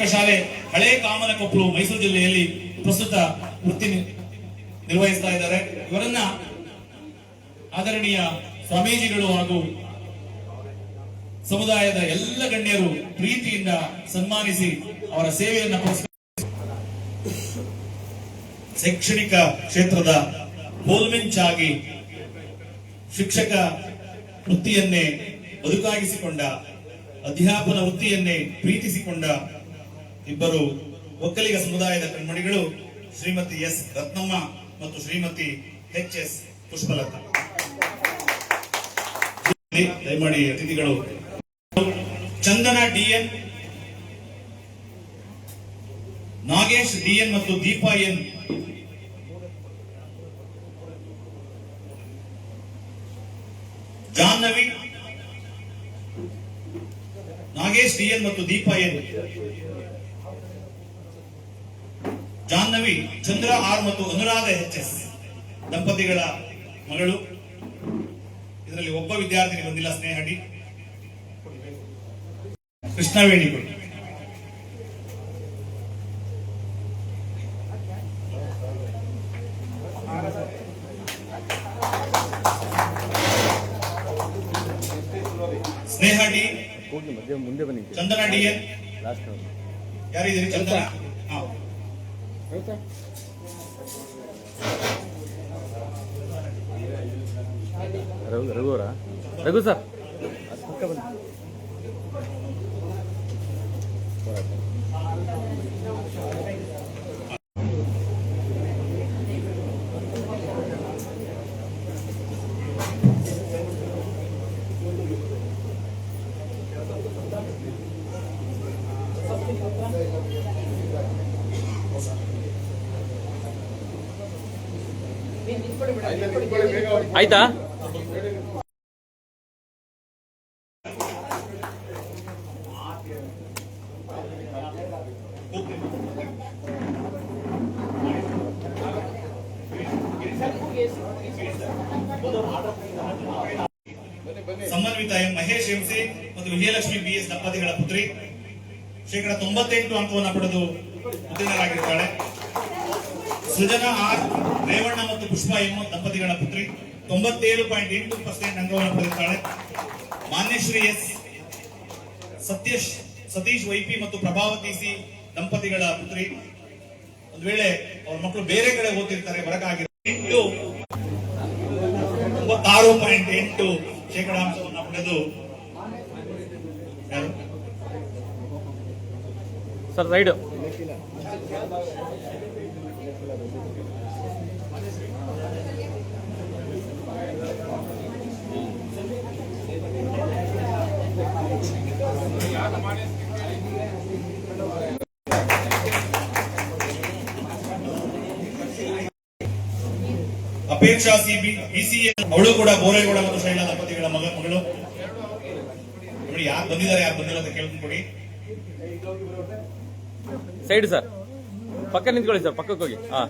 ಪ್ರಾಥಮಿಕ ಶಾಲೆ ಹಳೇ ಕಾಮನಕೊಪ್ಪಲು ಮೈಸೂರು ಜಿಲ್ಲೆಯಲ್ಲಿ ಪ್ರಸ್ತುತ ವೃತ್ತಿ ನಿರ್ವಹಿಸ್ತಾ ಇದ್ದಾರೆ ಇವರನ್ನ ಆದರಣೀಯ ಸ್ವಾಮೀಜಿಗಳು ಹಾಗೂ ಸಮುದಾಯದ ಎಲ್ಲ ಗಣ್ಯರು ಪ್ರೀತಿಯಿಂದ ಸನ್ಮಾನಿಸಿ ಅವರ ಸೇವೆಯನ್ನ. ಶೈಕ್ಷಣಿಕ ಕ್ಷೇತ್ರದ ಆಗಿ ಶಿಕ್ಷಕ ವೃತ್ತಿಯನ್ನೇ ಬದುಕಾಗಿಸಿಕೊಂಡ, ಅಧ್ಯಾಪನ ವೃತ್ತಿಯನ್ನೇ ಪ್ರೀತಿಸಿಕೊಂಡ ಇಬ್ಬರು ಒಕ್ಕಲಿಗ ಸಮುದಾಯದ ಕಣ್ಮಣಿಗಳು ಶ್ರೀಮತಿ ಎಸ್ ರತ್ನಮ್ಮ ಮತ್ತು ಶ್ರೀಮತಿ ಎಚ್ ಎಸ್ ಪುಷ್ಪಲತಾ. ದಯಮಾಡಿ ಅತಿಥಿಗಳು. ಚಂದನ D N, Nagesh D N ಮತ್ತು Deepa N. Jahnavi, Nagesh D N ಮತ್ತು ದೀಪಾ ಎನ್. ಜಾಹ್ನವಿ ಚಂದ್ರ ಆರ್ ಮತ್ತು ಅನುರಾಧ ಎಚ್ ಎಸ್ ದಂಪತಿಗಳ ಮಗಳು. ಇದರಲ್ಲಿ ಒಬ್ಬ ವಿದ್ಯಾರ್ಥಿನಿ ಬಂದಿಲ್ಲ ಸ್ನೇಹಡಿ. ಕೃಷ್ಣವೇಣಿ ಕೊಡಿ. Sneha D Chandana D N ಯಾರಿದ್ದೀರಿ? Chandana? ಹಾ. ರಘು ರಘುವರ ರಘು ಸರ್ ಆಯ್ತಾ? ಸಮನ್ವಿತ ಎಂ ಮಹೇಶ್ ಎಂಸಿ ಮತ್ತು ವಿಜಯಲಕ್ಷ್ಮಿ ಬಿ ಎಸ್ ದಂಪತಿಗಳ ಪುತ್ರಿ. ಶೇಕಡ ತೊಂಬತ್ತೆಂಟು ಅಂಕವನ್ನು ಪಡೆದು ಉತ್ತೀರ್ಣರಾಗಿರ್ತಾಳೆ. ಸೃಜನಾ ಆರ್ ರೇವಣ್ಣ ಮತ್ತು ಪುಷ್ಪ ಎಂ ದಂಪತಿಗಳ ಪುತ್ರಿ ತೊಂಬತ್ತೇಳು ಪಾಯಿಂಟ್ ಎಂಟು ಪರ್ಸೆಂಟ್ ಅಂಕವನ್ನು ಪಡೆದಿದ್ದಾಳೆ Manyashri S Satyash, Satish Y P ಮತ್ತು ಪ್ರಭಾವತಿ ಸಿ ದಂಪತಿಗಳ ಪುತ್ರಿ. ಒಂದ್ ವೇಳೆ ಅವ್ರ ಮಕ್ಕಳು ಬೇರೆ ಕಡೆ ಓದ್ತಿರ್ತಾರೆ ಎಂಟು, ತೊಂಬತ್ತಾರು ಪಾಯಿಂಟ್ ಎಂಟು ಶೇಕಡಾಂಶವನ್ನು ಪಡೆದು ಸರ್ ರೈಡು ಅಪೇಕ್ಷಾ ಸಿಬಿ ಬಿಸಿಎ ಅವಳು ಕೂಡ ಬೋರೇಗೌಡ ಮತ್ತು ಶೈಲಾ ದಂಪತಿಗಳ ಮಗ ಮಗಳು ನೋಡಿ ಯಾರು ಬಂದಿದ್ದಾರೆ ಯಾರು ಬಂದಿಲ್ಲ ಅಂತ ಕೇಳ್ಕೊಂಡು ಕೊಡಿ ಸೈಡ್ ಸರ್ ಪಕ್ಕ ನಿಂತ್ಕೊಳ್ಳಿ ಸರ್ ಪಕ್ಕಕ್ಕೆ ಹೋಗಿ. ಹಾ.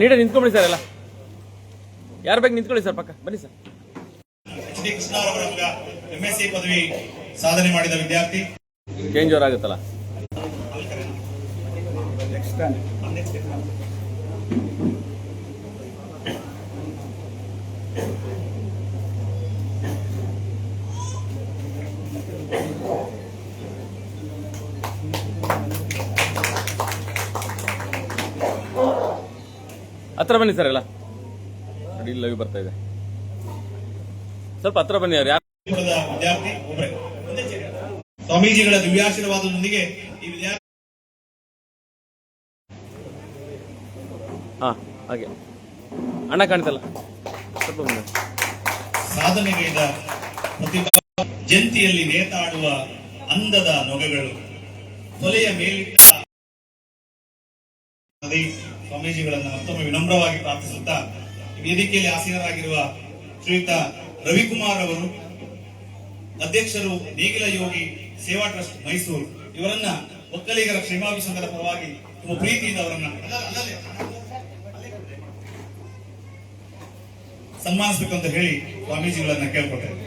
ನೀಟಾಗಿ ನಿಂತ್ಕೊಂಬಿಡಿ ಸರ್ ಎಲ್ಲ. ಯಾರು ಬೇಕು ನಿಂತ್ಕೊಳ್ಳಿ ಸರ್ ಪಕ್ಕ ಬನ್ನಿ ಸರ್. ಎಚ್ ಡಿ ಕೃಷ್ಣರವರ ಮಗ ಎಂಎಸ್ಸಿ ಪದವಿ ಸಾಧನೆ ಮಾಡಿದ ವಿದ್ಯಾರ್ಥಿ. ಚೇಂಜ್ ಅವರ್ ಆಗುತ್ತಲ್ಲ. ನೆಕ್ಸ್ಟ್ ಹತ್ರ ಬನ್ನಿ ಸರ್ ಎಲ್ಲ. ನೋಡಿ ಲೈವ್ ಬರ್ತಾ ಇದೆ. ಸ್ವಲ್ಪ ಹತ್ರ ಬನ್ನಿ ಅವ್ರು ಯಾರು? ವಿದ್ಯಾರ್ಥಿ. ಸ್ವಾಮೀಜಿಗಳ ದಿವ್ಯಾಶೀರ್ವಾದದೊಂದಿಗೆ ಈ ವಿದ್ಯಾರ್ಥಿ ಹಾ ಹಾಗೆ. ಅಣ್ಣ ಕಾಣ್ತಲ್ಲ. ಸ್ವಲ್ಪ ಮುಂದೆ. ಸಾಧನೆಗೈದ ಪ್ರತಿಭಾ ಜಂತಿಯಲ್ಲಿ ನೇತಾಡುವ ಅಂದದ ನೊಗೆಗಳು. ತೊಲೆಯ ಮೇಲಿಟ್ಟ ಸ್ವಾಮೀಜಿಗಳನ್ನ ಮತ್ತೊಮ್ಮೆ ವಿನಮ್ರವಾಗಿ ಪ್ರಾರ್ಥಿಸುತ್ತಾ ವೇದಿಕೆಯಲ್ಲಿ ಆಸೀನರಾಗಿರುವ ಶ್ರೀಯುತ ರವಿಕುಮಾರ್ ಅವರು ಅಧ್ಯಕ್ಷರು ನೇಗಿಲ ಯೋಗಿ ಸೇವಾ ಟ್ರಸ್ಟ್ ಮೈಸೂರು ಇವರನ್ನ ಒಕ್ಕಲಿಗರ ಕ್ಷೇಮಾಭಿ ಸಂಘದ ಪರವಾಗಿ ತುಂಬ ಪ್ರೀತಿಯಿಂದ ಅವರನ್ನ. ಸನ್ಮಾನಿಸಬೇಕು ಅಂತ ಹೇಳಿ ಸ್ವಾಮೀಜಿಗಳನ್ನ ಕೇಳ್ಕೊಳ್ತೇವೆ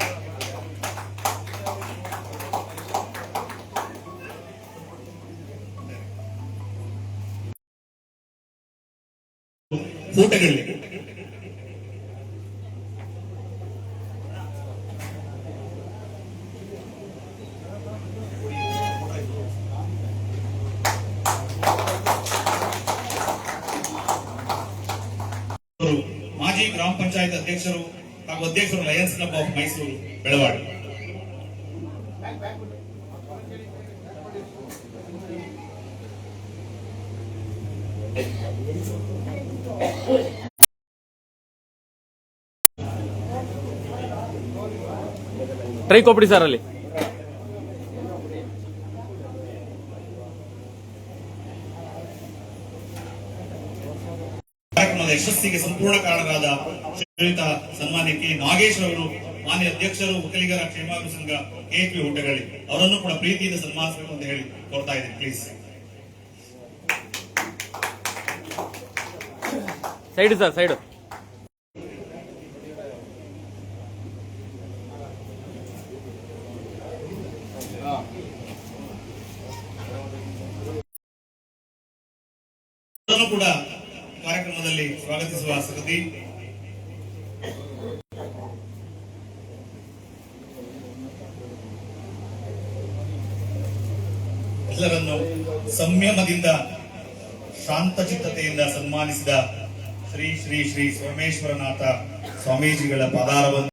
ಊಟಗಳಿವೆ ಮಾಜಿ ಗ್ರಾಮ ಪಂಚಾಯತ್ ಅಧ್ಯಕ್ಷರು ಹಾಗೂ ಅಧ್ಯಕ್ಷರು Lions Club of Mysuru Belavadi. Try ಕೊಬಿಡಿ ಸರ್ ಅಲ್ಲಿ. ಯಶಸ್ಸಿಗೆ ಸಂಪೂರ್ಣ ಕಾರಣರಾದ ಶ್ರೀಯುತ ಸನ್ಮಾನ್ಯಕ್ಕೆ ನಾಗೇಶ್ ಅವರು, ಮಾನ್ಯ ಅಧ್ಯಕ್ಷರು ಒಕ್ಕಲಿಗರ ಕ್ಷೇಮಾಭಿವೃದ್ಧಿ ಸಂಘ ಕೆಪಿ ಹುಟ್ಟಗಳಿ ಅವರನ್ನು ಕೂಡ ಪ್ರೀತಿಯಿಂದ ಸನ್ಮಾನಿಸಬೇಕು ಅಂತ ಹೇಳಿ ಕೊಡ್ತಾ ಇದ್ದೀನಿ ಪ್ಲೀಸ್ ಸೈಡ್ ಸರ್ ಸೈಡು. ಕೂಡ ಕಾರ್ಯಕ್ರಮದಲ್ಲಿ ಸ್ವಾಗತಿಸುವ ಸಂಗತಿ ಎಲ್ಲರನ್ನು ಸಂಯಮದಿಂದ ಶಾಂತಚಿತ್ತತೆಯಿಂದ ಸನ್ಮಾನಿಸಿದ ಶ್ರೀ ಶ್ರೀ ಶ್ರೀ ಸೋಮೇಶ್ವರನಾಥ ಸ್ವಾಮೀಜಿಗಳ ಪದಾರವನ್ನು